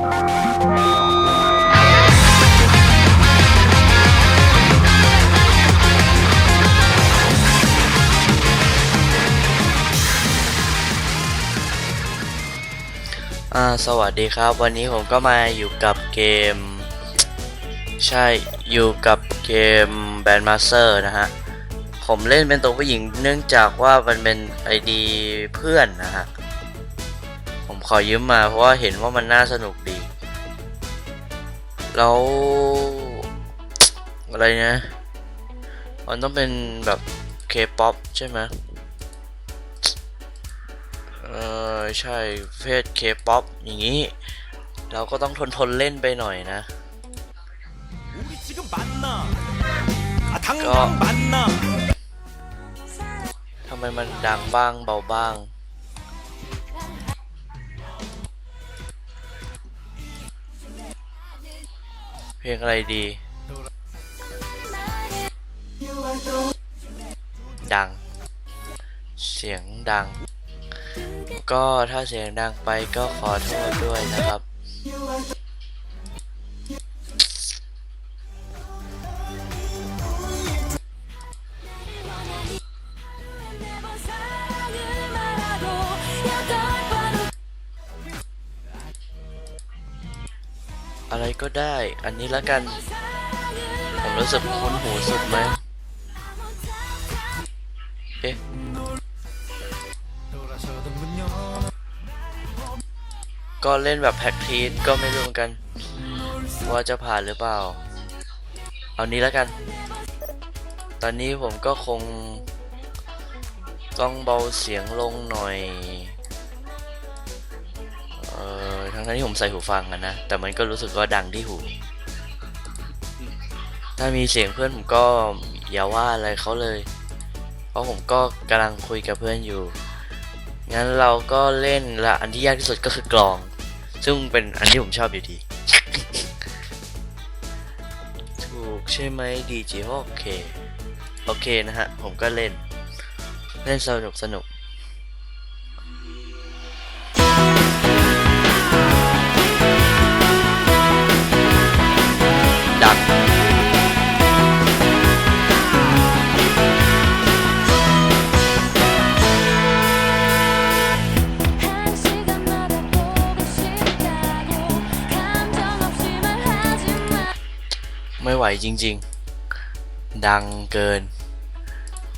สวัสดีครับ วันนี้ผมก็มาอยู่กับเกม ใช่อยู่กับเกม Band Master นะฮะ ผมเล่นเป็นตัวผู้หญิงเนื่องจากว่ามันเป็นไอดีเพื่อนนะฮะ ขอยืมมาเพราะว่าเห็นว่ามันน่าสนุกดี แล้วอะไรนะมันต้องเป็นแบบเคป๊อปใช่ไหมเออใช่เพศเคป๊อปอย่างนี้ เราก็ต้องทนทนเล่นไปหน่อยนะ ก็ทำไมมันดังบ้างเบาบ้าง เพลงอะไรดี ดัง เสียงดัง ก็ถ้าเสียงดังไปก็ขอโทษด้วยนะครับ ก็ได้ อันนี้แล้วกัน ผมรู้สึกคุ้นหูสุดไหมเอ๊ะก็เล่นแบบแพ็กทีสก็ไม่รู้เหมือนกัน ว่าจะผ่านหรือเปล่า เอานี้แล้วกัน ตอนนี้ผมก็คง ต้องเบาเสียงลงหน่อย ทั้งๆที่ผมใส่หูฟังอะนะ แต่มันก็รู้สึกว่าดังที่หู ถ้ามีเสียงเพื่อนผมก็อย่าว่าอะไรเขาเลย เพราะผมก็กำลังคุยกับเพื่อนอยู่ งั้นเราก็เล่นละอันที่ยากที่สุดก็คือกลอง ซึ่งเป็นอันที่ผมชอบอยู่ดี ถูกใช่ไหมดีจีโอเค โอเคนะฮะ ผมก็เล่น เล่นสนุกสนุก ไม่ไหวจริง ๆ ดังเกิน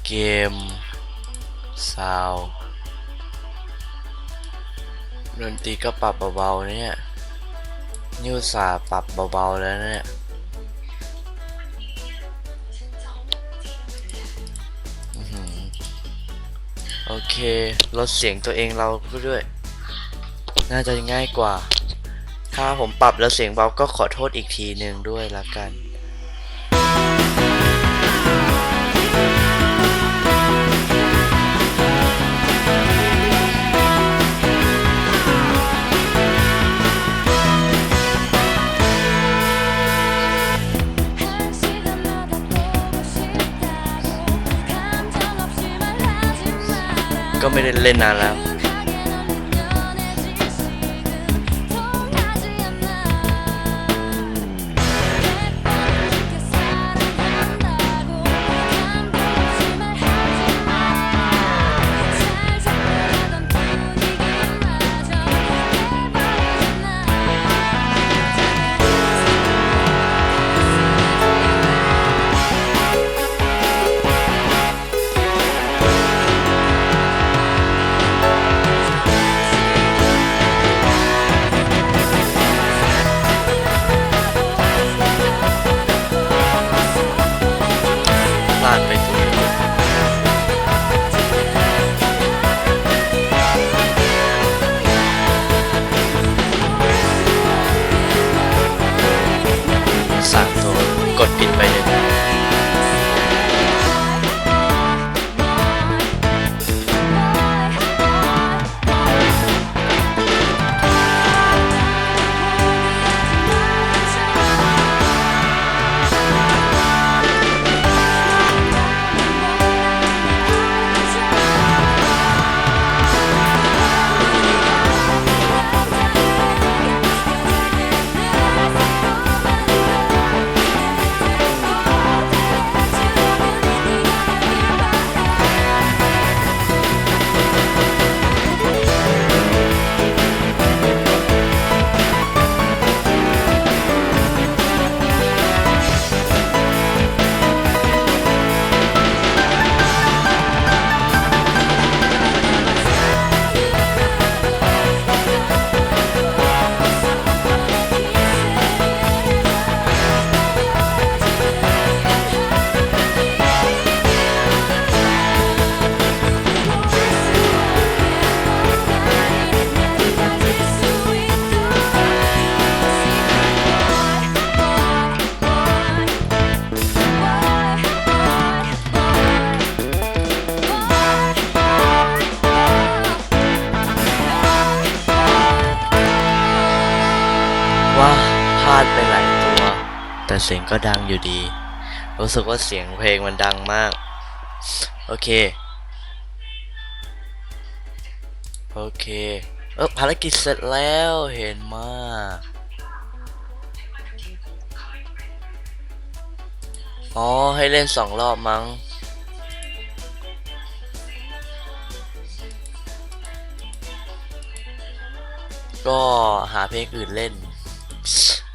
เกมซาวดนตรีก็ปรับเบาๆนะเนี่ยนิวสาปรับเบาๆแล้วเนี่ยโอเค ลดเสียงตัวเองเราก็ด้วย น่าจะง่ายกว่า ถ้าผมปรับแล้วเสียงเบาก็ขอโทษอีกทีหนึ่งด้วยละกัน ก็ไม่ได้เล่นนานแล้ว สียงก็ดังอยู่ดี รู้สึกว่าเสียงเพลงมันดังมาก โอเค โอเค เออภารกิจเสร็จแล้วเห็นมากอ๋อ ให้เล่นสองรอบมั้ง ก็หาเพลงอื่นเล่น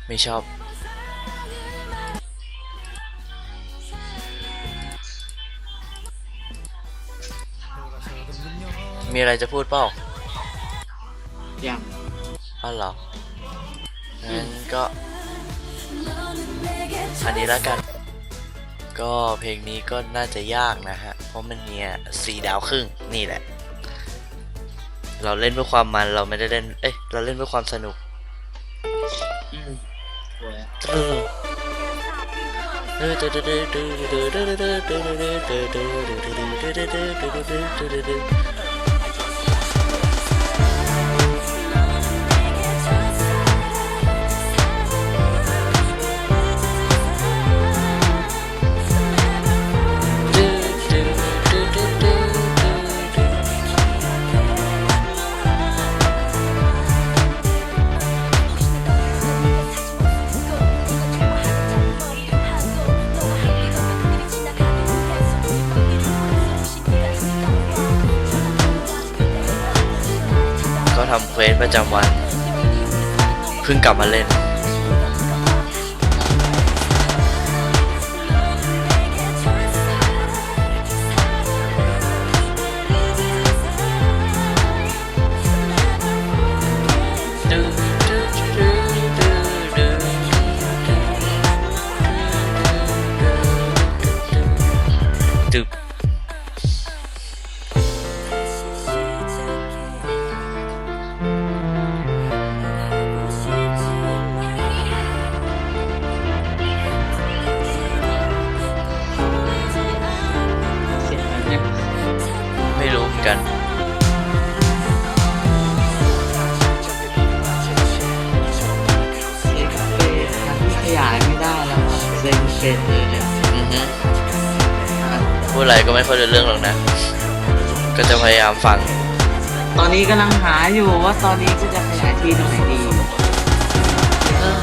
ไม่ชอบ มีอะไรจะพูดเปล่ายังอ้าวเหรองั้นก็ อันนี้แล้วกัน ก็เพลงนี้ก็น่าจะยากนะฮะ เพราะมันเนี่ยสี่ดาวครึ่งนี่แหละ เราเล่นเพื่อความมันเราไม่ได้เล่น เอ้ย เราเล่นเพื่อความสนุกอืมสวยอะก็ ประจำวัน เพิ่งกลับมาเล่น ค่อยจะเรื่องหรอกนะ ก็จะพยายามฟัง ตอนนี้กำลังหาอยู่ว่าตอนนี้กูจะขยายที่ตรงไหนดีเออ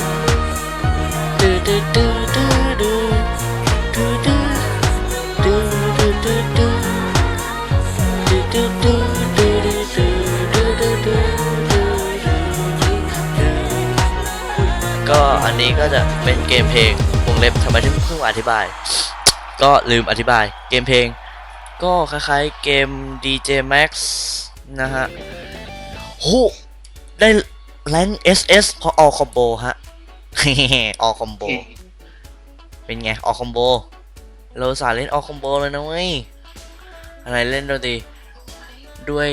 ก็อันนี้ก็จะเป็นเกมเพลงวงเล็บทำไมถึงเพิ่งมาอธิบาย ก็ลืมอธิบายเกมเพลง ก็คล้ายๆเกม DJ Max นะฮะโหได้แรง SS เพราะออคอมโบฮะออคอมโบ เป็นไง ออคอมโบ เราสาเล่นออคอมโบเลยนะเว้ย อะไรเล่นดนตรีด้วย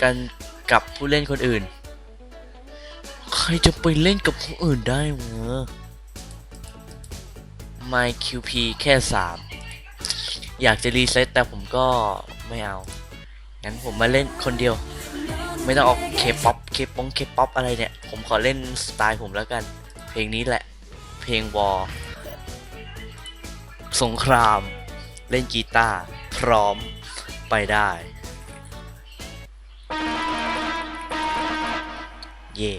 กันกับผู้เล่นคนอื่น ใครจะไปเล่นกับคนอื่นได้เหรอ My QP แค่3 อยากจะรีเซ็ตแต่ผมก็ไม่เอา งั้นผมมาเล่นคนเดียว ไม่ต้องออกเคป๊อปเคปงเคป๊อปอะไรเนี่ย ผมขอเล่นสไตล์ผมแล้วกัน เพลงนี้แหละ เพลงวอลสงคราม เล่นกีตาร์พร้อมไปได้ เย่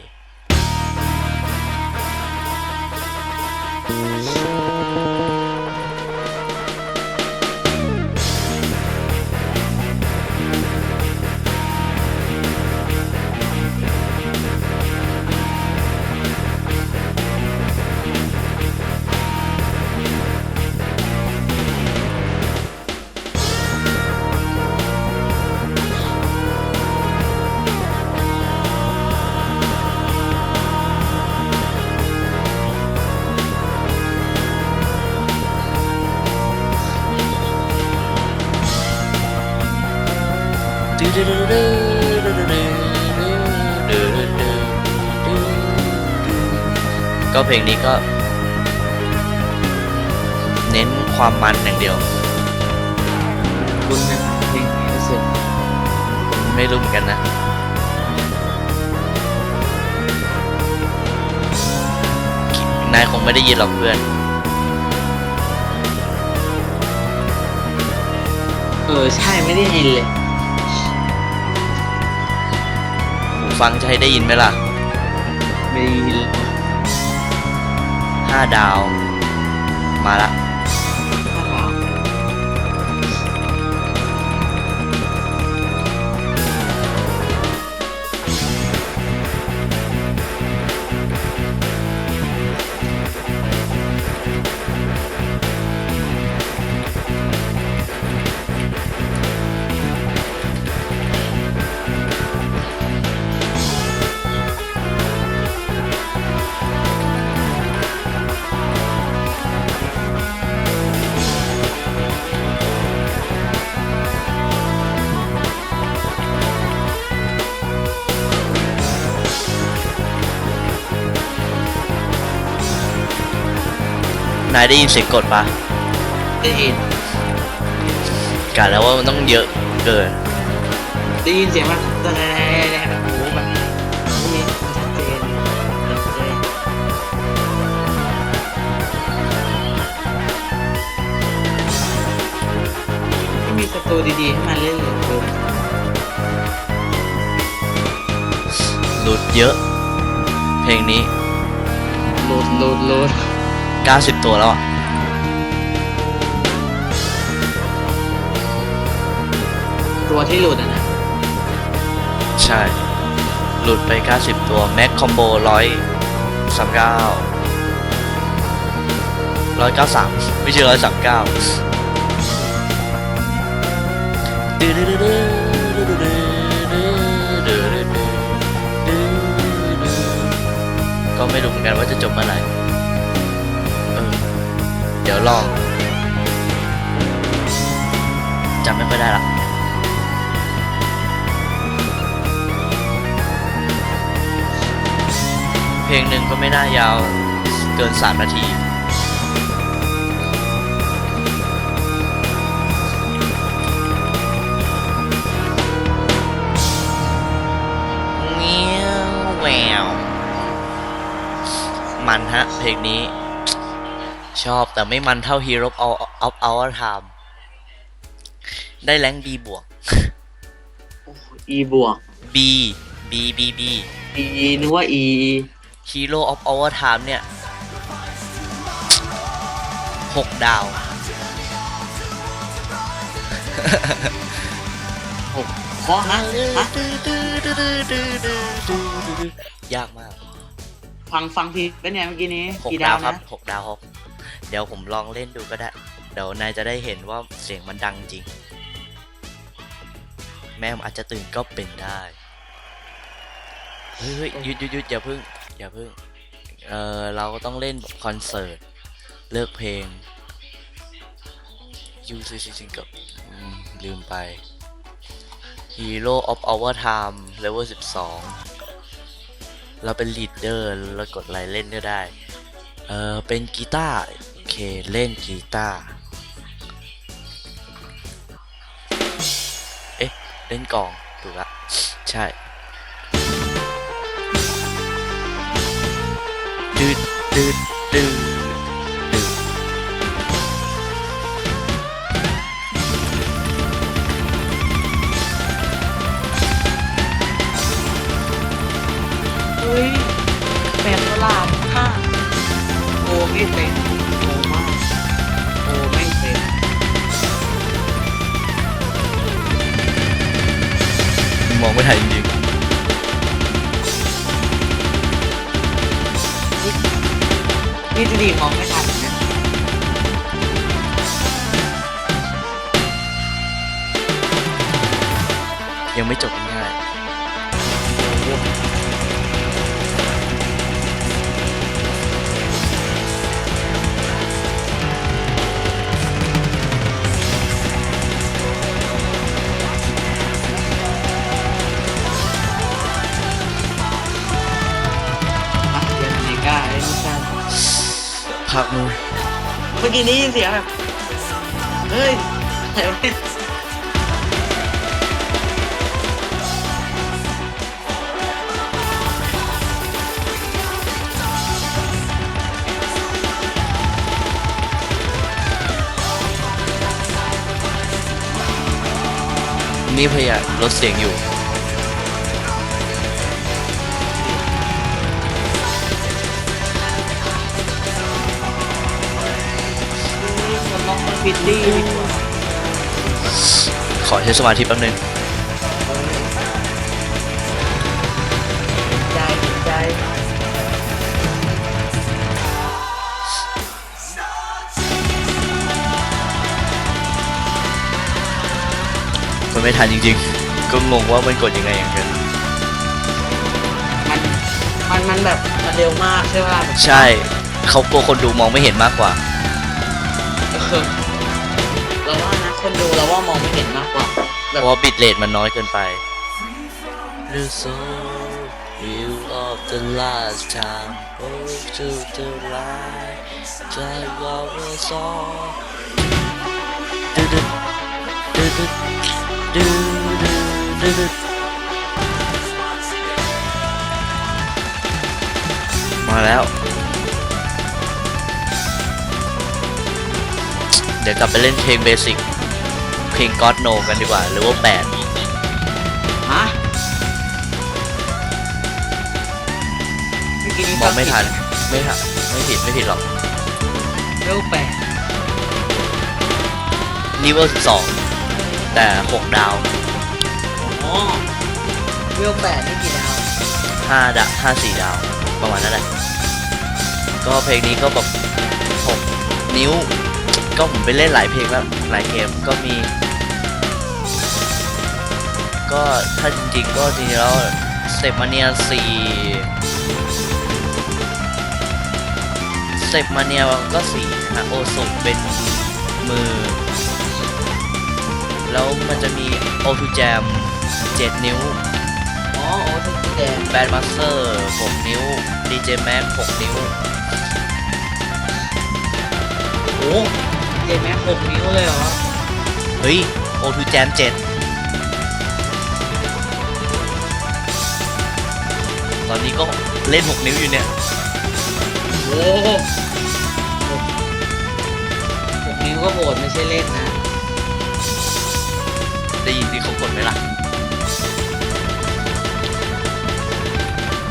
ก็เพลงนี้ก็ เน้นความมันอย่างเดียวคุณนะเพลงนี้รู้สึกไม่รู้เหมือนกันนะนายคงไม่ได้ยินหรอกเพื่อน เออ ใช่ไม่ได้ยินเลย ฟังจะให้ได้ยินไหมล่ะ ไม่ได้ยินเลยห้าดาว มาละายได้ยินเสียงกดปะได้ยินกะแล้วว่ามันต้องเยอะเกินได้ยินเสียงมันแต่แบบโอ้โหแบบนี่ชัดเจนชัดเจนไม่มีศัตรูดีๆให้มันเล่นเลยเออหลุดเยอะ เพลงนี้หลุดหลุดหลุด 90 ตัวแล้วอะตัวที่หลุดอะนะใช่ หลุดไป 90 ตัว แม็กคอมโบร้อยสามเก้าร้อยเก้าสามไม่ใช่ร้อยสามเก้าก็ไม่รู้เหมือนกันว่าจะจบเมื่อไหร่เออ เดี๋ยวลองจำไม่ค่อยได้ละเพลงหนึ่งก็ไม่น่ายาวเกิน 3 นาทีเงี้ยวแววมันฮะเพลงนี้ ชอบ แต่ไม่มันเท่า Hero of of Our Time ได้แรงบีบวกอีบวก B B B B อีนึกว่าอี Hero of Our Time เนี่ยหกดาวหกเพราะนะฮะยากมาก ฟังฟังทีเป็นไงเมื่อกี้นี้หกกี่ดาดาววครับนะหกดาวครับ เดี๋ยวผมลองเล่นดูก็ได้ เดี๋ยวนายจะได้เห็นว่าเสียงมันดังจริง แม่มอาจจะตื่นก็เป็นได้ เฮ้ยยหยุดหยุดหยุดอย่าพึ่งอย่าพึ่ง เออเราก็ต้องเล่นคอนเสิร์ต เลือกเพลงยูซิซิงกับลืมไป Hero of Our Time Level 12 เราเป็นลีดเดอร์แล้วกดไลค์เล่นก็ได้ เออเป็นกีตาร์ เคเล่นกีตาร์ เอ๊ะ เล่นกลอง ถูกละ ใช่ดืดดืดดืด พักมึงเมื่อกี้นี้ยินเสียงบเฮ้ยนี่พยายามลดเสียงอยู่ ฟิตตี้ดีกว่าขอใช้สมาธิแป๊บนึงใจใจมันไม่ทันจริงๆ ก็งงว่ามันกดยังไงอย่างเงี้ยมันมันมันแบบมันเร็วมากใช่ป่ะแบบใช่เขากลัวคนดูมองไม่เห็นมากกว่า เออ ดูเราว่ามองไม่เห็นมากกว่าเพราะบิตเรทมันน้อยเกินไป The soul you of the last time oh to the light ใจว่าว่าซอดืดดืดดืดดืดดืดดืดมาแล้วเดี๋ยวกลับไปเล่นเพลงเบสิก เพลง God No กันดีกว่าหรือว่าแปดฮะเมื่อกี้นี้มองไม่ทันไม่ทันไม่ผิดไม่ผิดหรอกเร็วแปดนี่เวอร์สิบสองแต่หกดาวอ๋อเร็วแปดนี่กี่ดาวห้าดาวห้าสี่ดาว ประมาณนั้นแหละ ก็เพลงนี้ก็แบบหกนิ้วก็ผมไปเล่นหลายเพลงแล้วหลายเกมก็มี ก็ถ้าจริงๆก็จริงๆแล้วเซมาเนียสี่เซมาเนียก็สี่นะฮะโอสุเป็นมือ แล้วมันจะมีโอทูแจมเจ็ดนิ้วอ๋อโอ้ทุกแดงแบนมาสเตอร์6นิ้ว DJ Max 6นิ้วโอ้เจแม็กหกนิ้วเลยเหรอ เฮ้ย O2 Jam 7 ตอนนี้ก็เล่น 6 นิ้วอยู่เนี่ย โอ้หกหกนิ้วก็โหดไม่ใช่เล่นนะ ได้ยินที่เขากดไหมล่ะ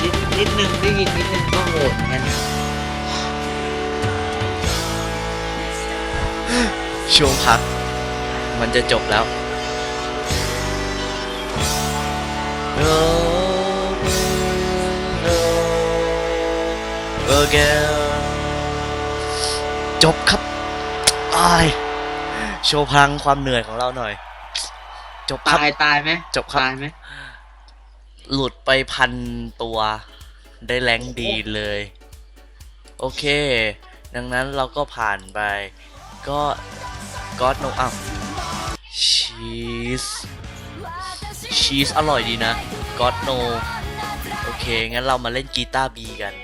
นิดนิดนึงได้ยินนิดนึงก็โหดเหมือนกันนะช่วงพัก มันจะจบแล้ว Again จบครับอายโชว์พลังความเหนื่อยของเราหน่อย จบครับตายตายไหมจบครับตายไหมหลุดไปพันตัวได้แรงค์ดีเลย โอเค ดังนั้นเราก็ผ่านไป ก็ก็โนอ้าวชีสชีสอร่อยดีนะก็โนโอเค งั้นเรามาเล่นกีตาร์ B กันเอ๊ะ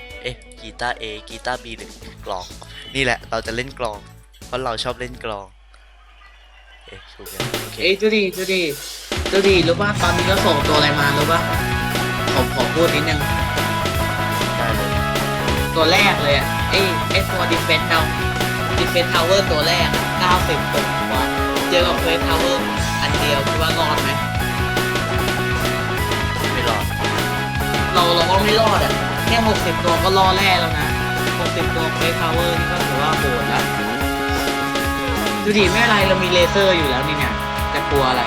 กีตาร์ A กีตาร์ B หรือกลอง นี่แหละเราจะเล่นกลอง เพราะเราชอบเล่นกลอง เอ๊ะถูกยังโอเคเอ้ยดูดิดูดิดูดิรู้ป่ะตอนนี้ก็ส่งตัวอะไรมารู้ป่ะผมขอพูดนิดนึงได้เลยตัวแรกเลยอะไอ้ไอ้ตัวดิเฟนเทาดิเฟนทาวเวอร์ตัวแรกอะ90ตัวเจอกับเฟนทาวเวอร์อันเดียวคิดว่ารอดไหมไม่รอดเราเราก็ไม่รอดอะแค่60 ตัวก็รอแร่แล้วนะ 60 ตัวเฟสทาวเวอร์นี่ก็ถือว่าโหดแล้วดูดิไม่อะไรเรามีเลเซอร์อยู่แล้วนี่เนี่ยจะกลัวอะไร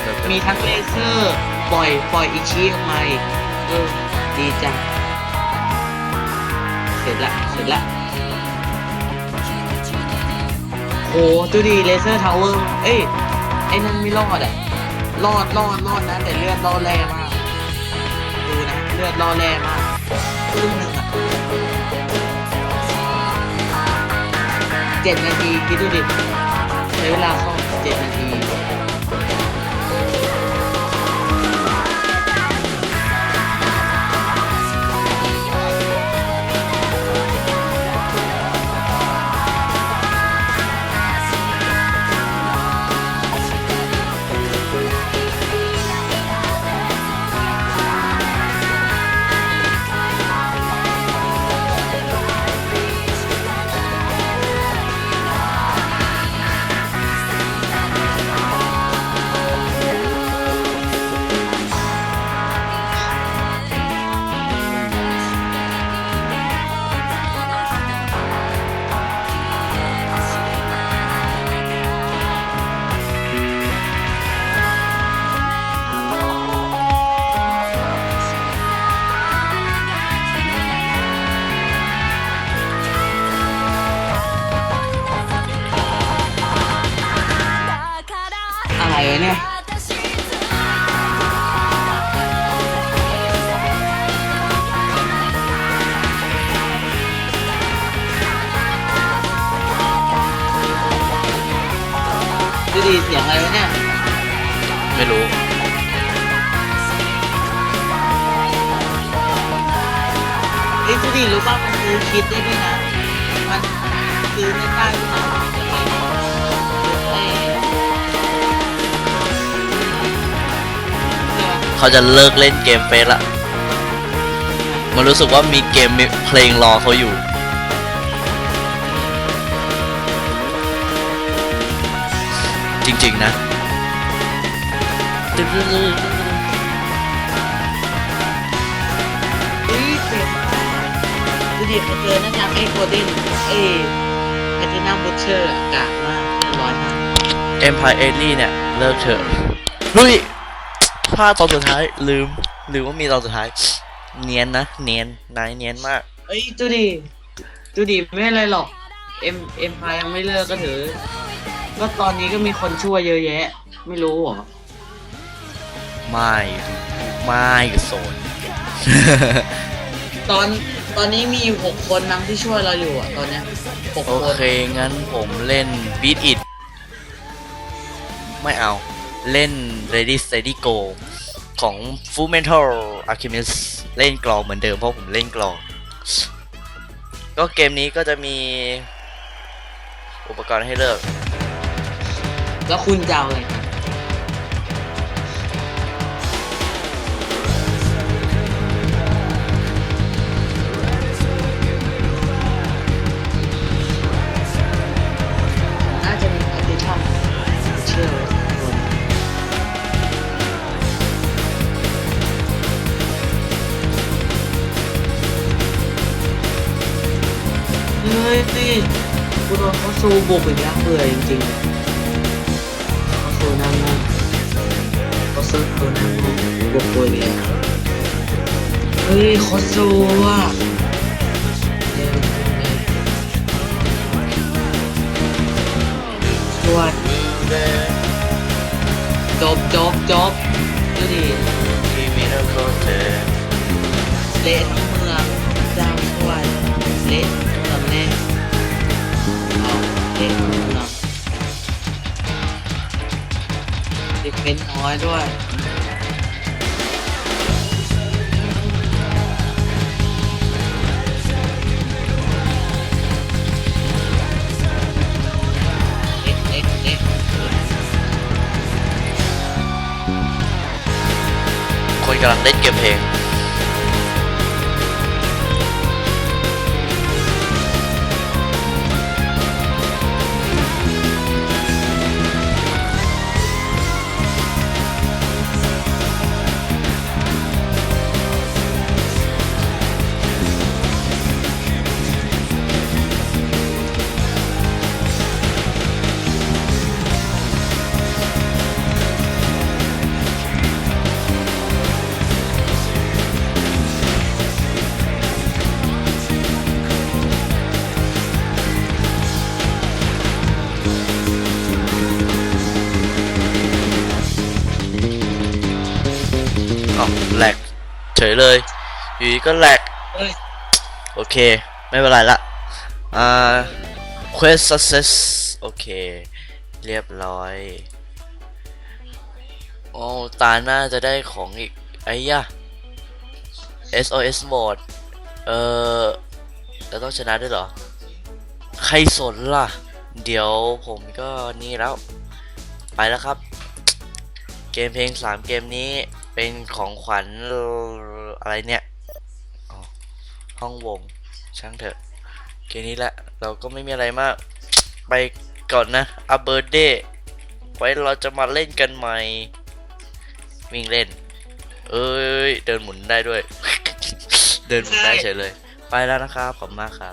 เดี๋ยวจะมีทั้งเลเซอร์ปล่อยปล่อยอิชิออกมาอีกเออดีจังเสร็จละเสร็จละโอ้ดูดิเลเซอร์ทาวเวอร์เอ้ยไอ้นั่นไม่รอดอะรอดรอดรอดนะแต่เลือดรอดแรงมากดูนะ เลือดรอแรงมากครึ่งหนึ่งอะเจ็ดนาทีคิดดูดิใช้เวลาเข้าเจ็ดนาที เออเขาจะเลิกเล่นเกมเฟซละ มันรู้สึกว่ามีเกมมีเพลงรอเขาอยู่ จริง ๆ นะเฮ้ยเสียงดูดิเขาเจอนั่นยังไอ้โคเดนไอ้แพทินัมบูเชอร์กากมากเรียบร้อยมาก Empire a l i เนี่ย เลิกเถอะเฮ้ย พลาดตอนสุดท้ายลืมลืมว่ามีตอนสุดท้าย เนียนนะเนียนนายเนียนมาก เอ้ยดูดิดูดิไม่อะไรหรอกเอ็มเอ็มพายยังไม่เลิกก็ถือ ก็ตอนนี้ก็มีคนช่วยเยอะแยะ ไม่รู้เหรอไม่ไม่โซน ตอนตอนนี้มีอยู่หกคนมั้งที่ช่วยเราอยู่อะตอนเนี้ยหกโอคนเค งั้นผมเล่น Beat It ไม่เอา เล่น Ready Steady Go ของ Full Metal Alchemist เล่นกลองเหมือนเดิมเพราะผมเล่นกลอง ก็เกมนี้ก็จะมีอุปกรณ์ให้เลือก แล้วคุณจะเอาอะไร โดนเขาซูบุกอีกแล้วเบื่อจริงๆเขาซูนั่งเขาซูตัวนั่งงงบุกตัวเนี้ยเฮ้ยเขาซูอะเร็วช่วยจบจบจบดูดิเละทั้งเมืองจ้าช่วยเละเมืองแน่ เอาเละทั้งเด็กเป็นน้อยด้วยเละเละเละคนกำลังเล่นเกมเพลง เฉยเลยอยู่ดีก็แหลกเอ้ยโอเค ไม่เป็นไรละอ่า quest success โอเค เรียบร้อยโอ้ตาหน้าจะได้ของอีก ไอ้ยะ SOS mode เออเราต้องชนะด้วยเหรอ ใครสนล่ะ เดี๋ยวผมก็นี่แล้ว ไปแล้วครับ เกมเพลง 3 เกมนี้ เป็นของขวัญอะไรเนี่ยอ๋อห้องวง ช่างเถอะเกมนี้แหละ เราก็ไม่มีอะไรมาก ไปก่อนนะอัเบอร์เดไว้เราจะมาเล่นกันใหม่ วิ่งเล่น เอ้ย เดินหมุนได้ด้วย เดินหมุนได้เฉยเลย ไปแล้วนะครับ ขอบคุณมากครับ